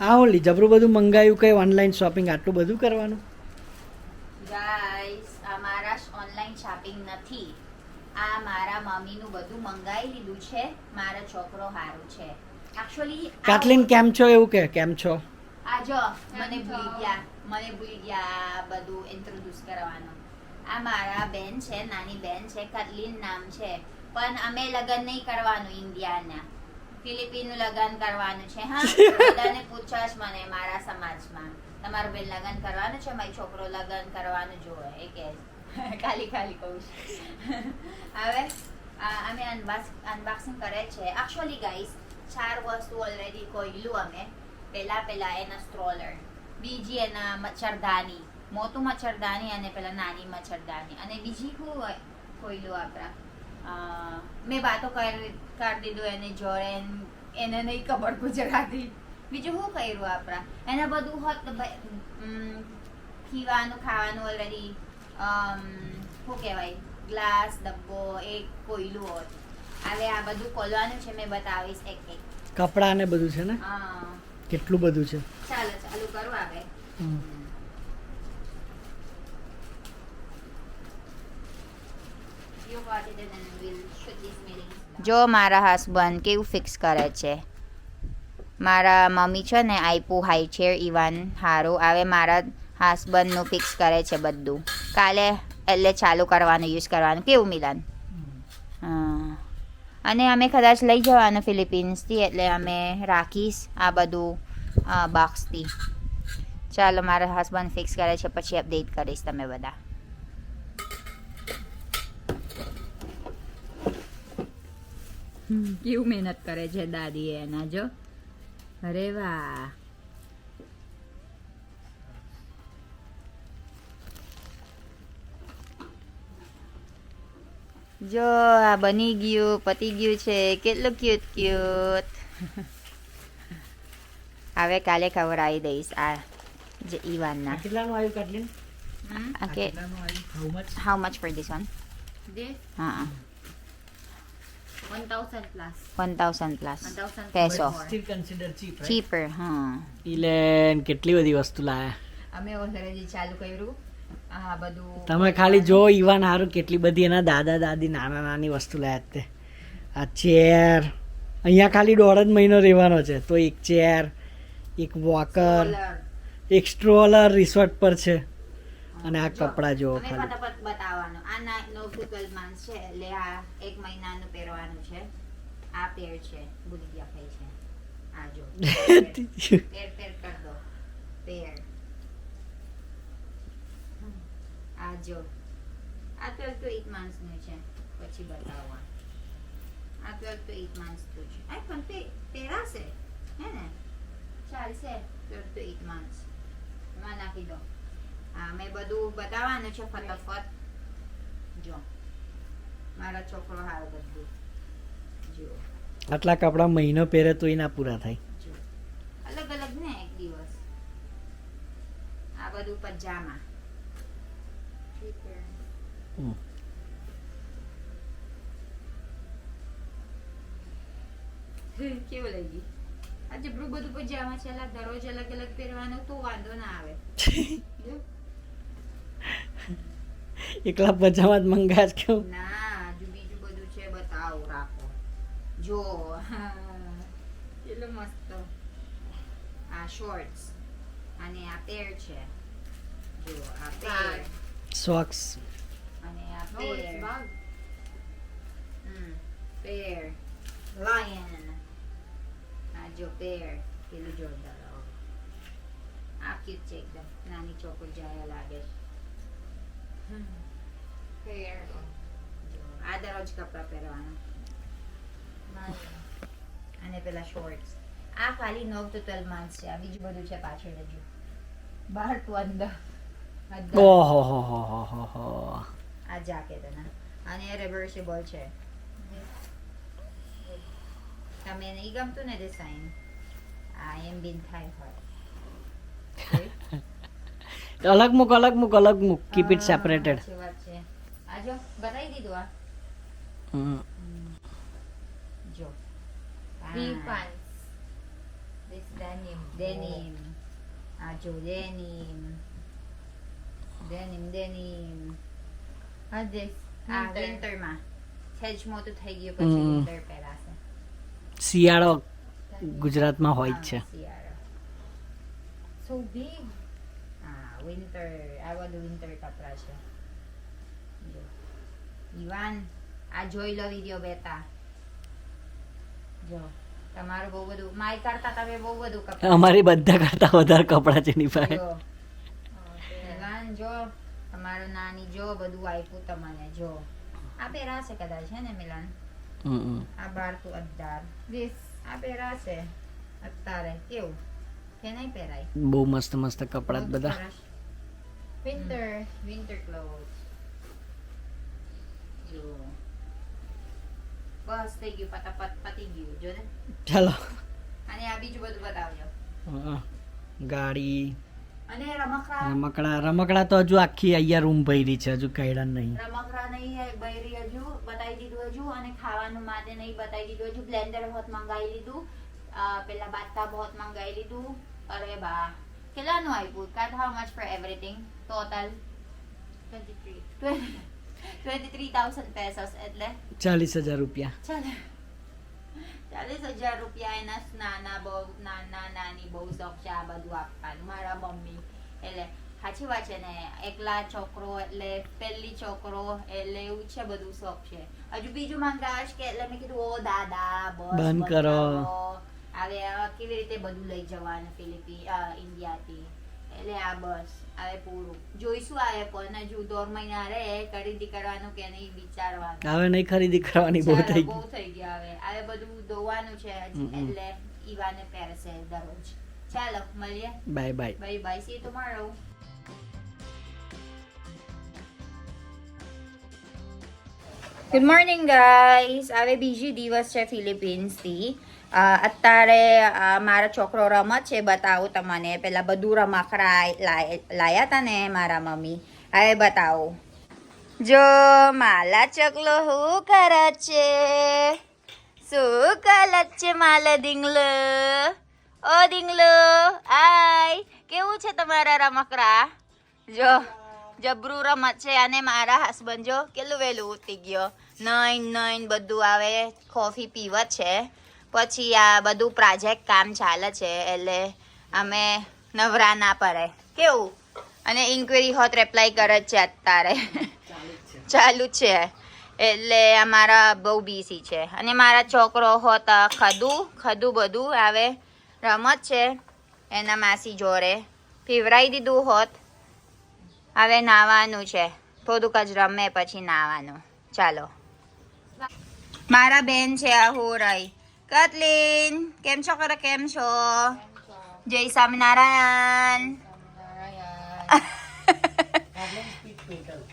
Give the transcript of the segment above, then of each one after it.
આ ઓલી જબરું બધું મંગાવ્યું કઈ ઓનલાઈન શોપિંગ આટલું બધું કરવાનું? ગાઈસ આ મારા ઓનલાઈન શોપિંગ નથી. આ મારા મમ્મીનું બધું મંગાવી લીધું છે. મારો છોકરો હારો છે. એક્ચ્યુઅલી કાટલીન કેમ છો? એવું કે કેમ છો? આ જો મને ભૂલી ગયા મને ભૂલી ગયા આ બધું ઇન્ટ્રોડ્યુસ કરવાનું. આ મારા બેન છે નાની બેન છે કટલીન નામ છે. પણ અમે લગ્ન નહીં કરવાનું ઇન્ડિયાના. ફિલિપિનનું લગ્ન કરવાનું છે હા? બધાને પૂછાશ મને મારા સમાજમાં. તમારું બેન લગ્ન કરવાનું છે મારી છોકરો લગ્ન કરવાનું જોવે એ કે ખાલી ખાલી કહું છું. હવે અમે અનબોક્સિંગ કરે છે. એકચ્યુઅલી ગાઈસ ચાર વસ્તુ ઓલરેડી કોઈલું અમે. પહેલા પહેલા એના સ્ટ્રોલર બીજી એના મચ્છરદાની મોટું મચ્છરદાની અને પેલા નાની મચ્છરદાની. અને બીજી શું હોય? કોઈલું આપણા. મેં વાતો કાઢી કરી દીધું એને જોડે એને નહીં ખબર ગુજરાતી. બીજું શું કર્યું આપણા? એને બધું હોત પીવાનું ખાવાનું ઓલરેડી શું કહેવાય? ગ્લાસ ડબ્બો એક કોયલું હોત. હવે આ બધું ખોલવાનું છે મેં બતાવીશ એક એક. કપડાં ને બધું છે ને? હા. કેટલું બધું છે? ચાલો ચાલુ કરો હવે. જો મારા હસબન્ડ કેવું ફિક્સ કરે છે? મારા મમ્મી છે ને આઈપુ હાઈ છે ઇવાન હારું આવે મારા હસબન્ડનું ફિક્સ કરે છે બધું. કાલે એટલે ચાલુ કરવાનું યુઝ કરવાનું. કેવું, મિલાન. અને અમે કદાચ લઈ જવાનું ફિલિપિન્સથી એટલે અમે રાખીશ આ બધું બોક્સથી ચાલો, મારા હસબન્ડ ફિક્સ કરે છે, પછી અપડેટ કરીશ તમે બધા. કેવું મહેનત કરે છે દાદી એના જો. અરે વાહ. જો આ બની ગયું પતી ગયું છે. કેટલું ક્યુટ ક્યુટ હવે કાલે ખવડાવી દઈશ આ જે ઈવાનના. કેટલાનું આવ્યું કાટલીન okay how much how for this one હા. 1000 plus. One thousand plus 1000 peso more. Still consider cheap cheaper હા ઇલેન કેટલી બધી વસ્તુ લાયા અમે ઓલરેડી ચાલુ કર્યું આ બધું તમે ખાલી જો ઈવાન હારું કેટલી બધી એના દાદા દાદી નાના નાની વસ્તુ લાયા તે આ ચેર અહીંયા ખાલી દોઢ જ મહિનો રહેવાનો છે તો એક ચેર એક વોકર એક સ્ટ્રોલર રિસોર્ટ પર છે અને આ કપડાં જુઓ અમે ખાલી ફટાફટ બતાવવાનું આ ના નો ટુ ટ્વેલ્વ મંથ છે એટલે આ એક મહિનાનું પહેરવાનું છે આ પેર છે ભૂલી ગયા ભાઈ છે આ જો પેર પેર કર દો પેર આ જો આ ટ્વેલ્વ ટુ એટ મંથ્સનું છે પછી બતાવવા આ ટ્વેલ્વ ટુ એટ મંથ્સનું છે આ પણ પે પહેરાશે હે ને ચાલશે ટ્વેલ્વ ટુ એટ મંથ્સ એમાં નાખી દો હા મેં બધું બતાવવાનું છે ફટાફટ. જો મારા છોકરો હારો બધું જો આટલા કપડા મહિનો પહેરે તો ના પૂરા થાય. અલગ અલગ ને એક દિવસ. આ બધું પજામા. કેવું લાગી આ જેટલું બધું પજામા છે દરરોજ અલગ અલગ પહેરવાનું તો વાંધો ના આવે. એકલા પજામા જ મંગાયા જ કેવું ના હજુ બીજું બધું છે બતાવો રાખો. જો કેટલું મસ્ત. આ શોર્ટ્સ અને આ પેર છે. જો આ પેર સોક્સ અને આ પેર હમ પેર લાયન આ જો પેર કેટલું જોરદાર. આ ક્યુટ છે એકદમ. નાની ચોકર જાય લાગે છે. Fair. જો આ દરરોજ કપડાં પહેરવાના. અને પેલા શોર્ટ્સ આ ખાલી નવ તો ટ્વેલ્વ મંથ્સ છે આ બીજું બધું છે પાછળ હજુ બહાર તો અંદર આ જાકેટ એના અને રિવર્સિબલ છે તમે નહીં ગમતું ને ડિઝાઇન આ એમ બિન થાય હોય અલગ મુક અલગ મૂક અલગ મુક કીપ ઇટ સેપરેટેડ સાચી વાત છે આ જો બતાવી દીધું આ જો Three Ah. pants. This Denim. Denim આ જો denim denim denim What's this? આ Winter. વિન્ટરમાં સહેજ મોટું થઈ ગયું પછી હમ. વિન્ટર પહેરાશે શિયાળો ગુજરાતમાં હોય જ છે હા, શિયાળો. So big. હા વિન્ટર આ બધું વિન્ટર કપડા છે જો ઈવાન આ જોઈ લો વીડિયો બેટા. જો તમારું બહુ બધું માય કરતા તમે બહુ બધું કપડા અમારી બધા કરતા વધારે કપડા છે ની પાસે ઈવાન જો તમારું નાની જો બધું આપ્યું તમને જો. આ પહેરાશે કદાચ છે ને મિલાન. આ બાર તું અઢાર This. આ પહેરાશે અત્યારે કેવું? કે નહીં પહેરાય? બહુ મસ્ત મસ્ત કપડા બધા. વિન્ટર વિન્ટર ક્લોથ જો. બસ થઈ ગયું પટાપટ પતી ગયું જો ને. ચાલો. અને આ બીજું બધું બતાવજો. ગાડી. અને રમકડા? રમકડા રમકડા તો હજુ આખી અહીંયા રૂમ ભરી છે હજુ કઈડા નહીં. રમકડા નહીં ભરી હજુ બતાવી દીધું હજુ અને ખાવાનું માટે નહીં બતાવી દીધું હજુ. બ્લેન્ડર હોત મંગાવી લીધું પેલા બાથટબ હોત મંગાવી લીધું. અરે બા કેટલાનું આપ્યું? કાટ how much for everything total 23. Twenty three pesos એટલે ચાલીસ હજાર રૂપિયા ચાલે ચાલીસ હજાર રૂપિયા એના નાના બહુ નાના નાની બહુ શોખ છે આ બધું આપવાનું મારા મમ્મી એટલે સાચી વાત છે ને એકલા છોકરો એટલે પહેલી છોકરો એટલે એવું છે બધું શોખ છે હજુ બીજું માંગતા હશે કે એટલે મેં કીધું ઓ દાદા બસ બંધ કરો. હવે કેવી રીતે બધું લઈ જવાનું ફિલિપી ઇન્ડિયાથી એટલે આ બસ હવે પૂરું. જોઈશું આવે પણ જો દોઢ મહિના રે ખરીદી કરવાનું કે નહીં વિચારવાનું. હવે નહીં ખરીદી કરવાની બહુ થઈ બહુ થઈ ગયા હવે. હવે બધું ધોવાનું છે એટલે ઈવાને પહેરશે દરરોજ. ચાલો મળીએ. Bye bye. Bye bye. See tomorrow good morning guys હવે બીજી દિવસ છે ફિલિપિન્સથી. અત્યારે મારા છોકરો રમત છે, બતાવું તમને. પેલા બધું રમકડા લાયા હતા ને મારા મમ્મી. હવે બતાવું. જો માલા ચકલો હું કરે છે? શું કરે છે માલા ડીંગલો? ઓ ડીંગલો, આય, કેવું છે તમારા રમકડા જો, જબરું રમત છે અને મારા હસબન્ડ જો, કેટલું વહેલું ઉતી ગયો. નઈન નઈન, બધું આવે કોફી પીવા છે. પછી આ બધું પ્રોજેક્ટ કામ ચાલે છે, એટલે અમે નવરા ના પડે. કેવું? અને ઇન્ક્વેરી હોત રેપ્લાય કરે છે અત્યારે. ચાલુ છે. એટલે અમારા બહુ બીસી છે. અને મારા છોકરો હોત, ખદુ ખદુ બધું આવે. રમત છે. એના માસી જોડે. પીવરાઈ દીધું હોત. હવે નાવાનું છે. થોડુંક જ રમે પછી નાવાનું. ચાલો. મારા બેન છે આ હોરાઈ કતલીન કેમ છો કરે કેમ છો જય સ્વામિનારાયણ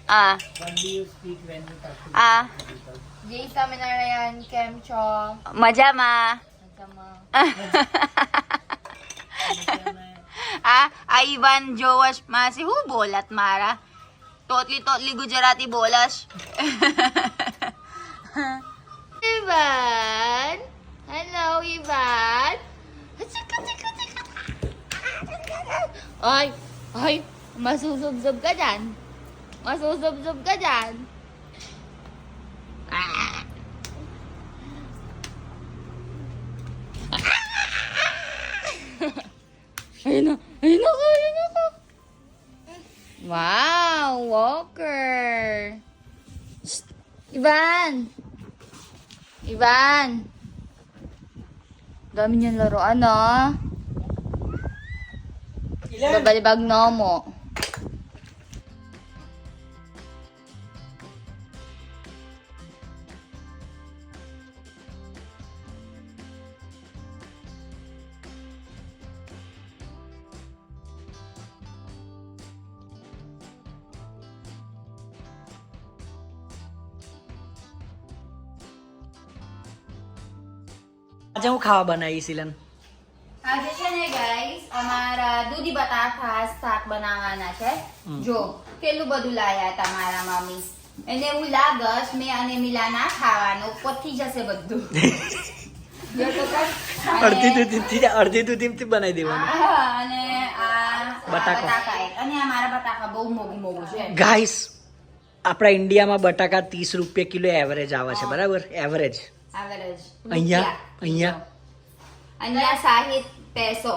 આ આ Jay Saminarayan, Kem Cho. મજામાં આ આ ઈવાન જોવશ માસી હું બોલત મારા તોતલી તોતલી Gujarati બોલશ Ivan! Ay! Ay! Masusubsob ka dyan! Masusubsob ka dyan! Ayun na! Ayun ako! Ayun ako! Wow! Walker! Shh! Ivan! Ivan! Dami niyang laruan, ah. Babalibag na mo. આજે હું ખાવા બનાવી સિલન આજે છે ને ગાઈસ અમારા દૂધી બટાકા શાક બનાવવાના છે. જો કેટલું બધું લાયા તમારા મમ્મી. એને એવું લાગસ મેં અને મિલા ના ખાવાનું પતી જશે બધું. અડધી દૂધી અડધી દૂધી બનાવી દેવાનું. અને આ બટાકા. બટાકા અને આ મારા બટાકા બહુ મોગું મોગું છે. ગાઈસ આપણા ઇન્ડિયામાં બટાકા ત્રીસ રૂપિયા કિલો એવરેજ આવે છે બરાબર? Average Average. અહીંયા? અહીંયા? અહીંયા સાહીઠ પેસો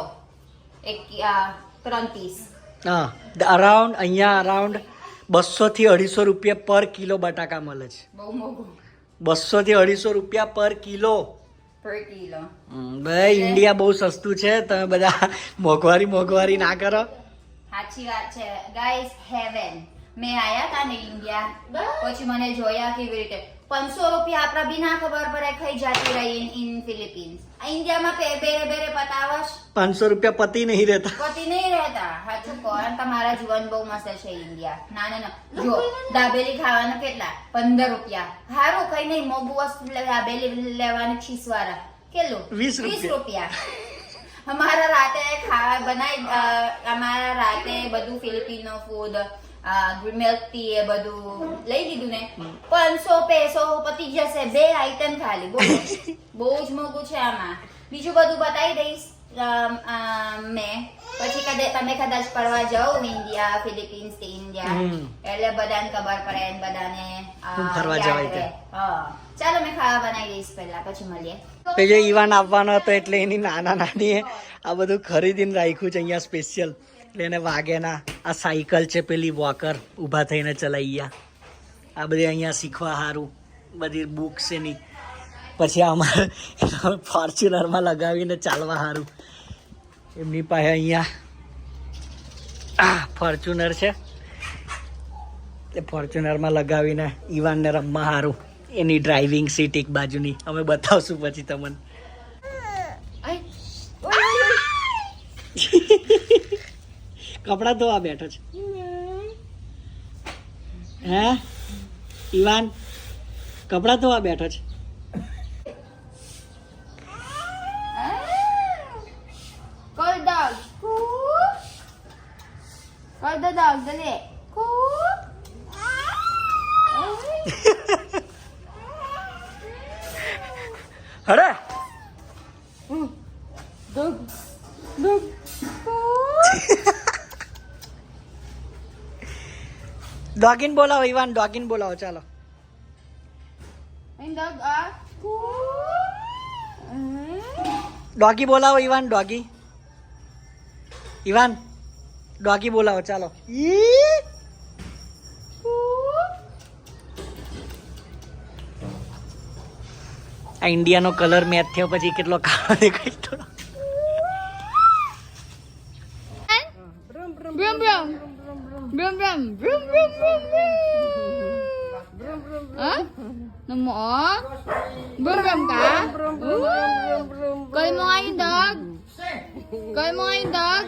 એક આ, ત્રણ પીસ હા અરાઉન્ડ અહીંયા અરાઉન્ડ બસો થી અઢીસો રૂપિયા પર કિલો બટાકા મળે છે બહુ મોંઘું બસો થી અઢીસો રૂપિયા પર કિલો પર કિલો બે ભાઈ ઇન્ડિયા બહુ સસ્તું છે તમે બધા મોંઘવારી મોંઘવારી ના કરો સાચી વાત છે ગાઈઝ હેવન મેં આયા તા ને ઇન્ડિયા પછી મને જોયા કેવી રીતે? પાંચસો રૂપિયા આપણા બી ના ખબર પડે ખાઈ જતી રહી ઇન ફિલિપિન્સ ઇન્ડિયામાં પે બેરે બેરે પતાવશ. પાંચસો રૂપિયા પતિ નહીં રહેતા. પતિ નહીં રહેતા. હાચું કોણ? તમારા જીવન બહુ મસ્ત છે ઇન્ડિયા. ના ના ના. જો દાબેલી ખાવાના કેટલા? પંદર રૂપિયા. હારું કઈ નહીં મોંઘું વસ્તુ લે- દાબેલી લેવાની છીસવાળા કેટલું? વીસ રૂપિયા. રૂપિયા. અમારા રાતે ખાવા બનાવી અમારા રાતે બધું ફિલિપિનો ફૂડ મિલ્ક ટી એ બધું લઈ લીધું ને પાંચસો પેસો પતી જશે બે આઈટમ ખાલી બહુ જ મોંઘું છે આમાં. બીજું બધું બતાવી દઈશ મેં. પછી કદાચ તમે કદાચ ફરવા જાઓ ઇન્ડિયા ફિલિપિન્સથી ઇન્ડિયા. એટલે બધાને ખબર પડે બધાને ફરવા જવાય. હા. ચાલો મેં ખાવા બનાવી દઈશ પહેલા પછી મળીએ. જે ઈવાન આવવાનો હતો એટલે એની નાના નાની આ બધું ખરીદીને રાખ્યું છે અહીંયા સ્પેશિયલ એટલે એને વાગે ના આ સાયકલ છે, પેલી વોકર ઊભા થઈને ચલાવી આ બધી અહીંયા શીખવા સારું બધી બુક્સ એની. પછી અમારે ફોર્ચ્યુનરમાં લગાવીને ચાલવા સારું એમની પાસે અહીંયા ફોર્ચ્યુનર છે. તે ફોર્ચ્યુનરમાં લગાવીને ઈવાનને રમવા સારું એની ડ્રાઇવિંગ સીટ એક બાજુની. અમે બતાવશું પછી તમને. કપડા ધોવા બેઠો છે. હે? ઈવાન કપડાં ધોવા બેઠો છે. Call dog. Coop. ડોગીન બોલાવો ઈવાન ડોગીન બોલાવો ચાલો. ડોગી બોલાવો ઈવાન ડોગી ઈવાન ડોગી બોલાવો ચાલો ઈ! આ ઇન્ડિયાનો કલર મેચ થયો પછી કેટલો કાળો દેખાય થોડો Brum brum. Brum brum brum brum. Ha? Namo? Brum brum ka? Call mo nga yung dog. Call mo nga yung dog.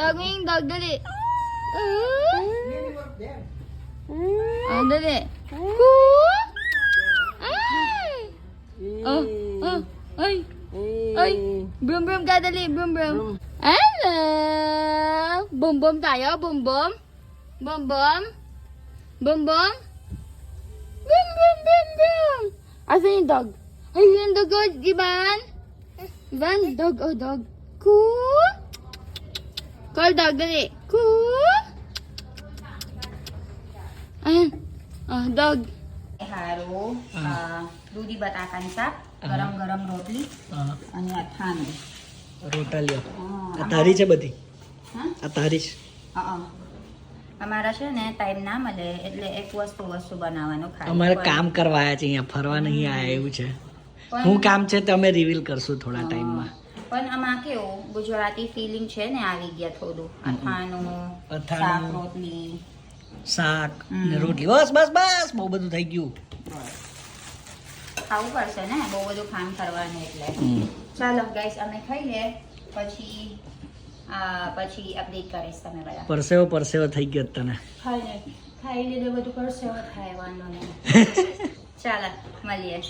Tawag mo yung dog, dali. Ah, dali. Koo! Ay! Oh, oh, ay. Hey. Oy, brum brum ka, dali, brum brum. Hello! Bum bum tayo, bum bum. Bum bum. Bum bum. Bum bum bum bum. Asan yung dog? Ay, yung dog, oh, Ivan. Ivan, dog, oh, dog. Cool. Call dog, dali. Cool. Ayan. Oh, dog. Haro, uh, ah. ah, Rudy Batakan Sap. ગરમ ગરમ રોટલી અને અથાણું રોટલીઓ. હા, આ તારી છે બધી? હા? આ તારી છે. અમારા છે ને ટાઈમ ના મળે એટલે એક વસ્તુ વસ્તુ બનાવવાનું ખાય અમારે કામ કરવા આવ્યા છે અહીંયા ફરવા નહીં આવ્યા એવું છે. હું કામ છે તમે રિવીલ કરશું થોડા ટાઈમમાં પણ આમાં કેવું ગુજરાતી ફિલિંગ છે ને આવી ગયા થોડું. અથાણું અથાણું. રોટલી. શાક ને રોટલી. બસ બસ બસ બહુ બધું થઈ ગયું. ખાવું પડશે ને? બહુ બધું કામ કરવાનું એટલે. ચાલો ગાઈસ અમે ખાઈ લે પછી આ પછી અપડેટ કરીશ તમે બધા. પરસેવો પરસેવો થઈ ગયો તને. ખાઈ લે. ખાઈ લીધું બધું પરસેવો થાય વાંધો નહીં. ચાલો મળીએ.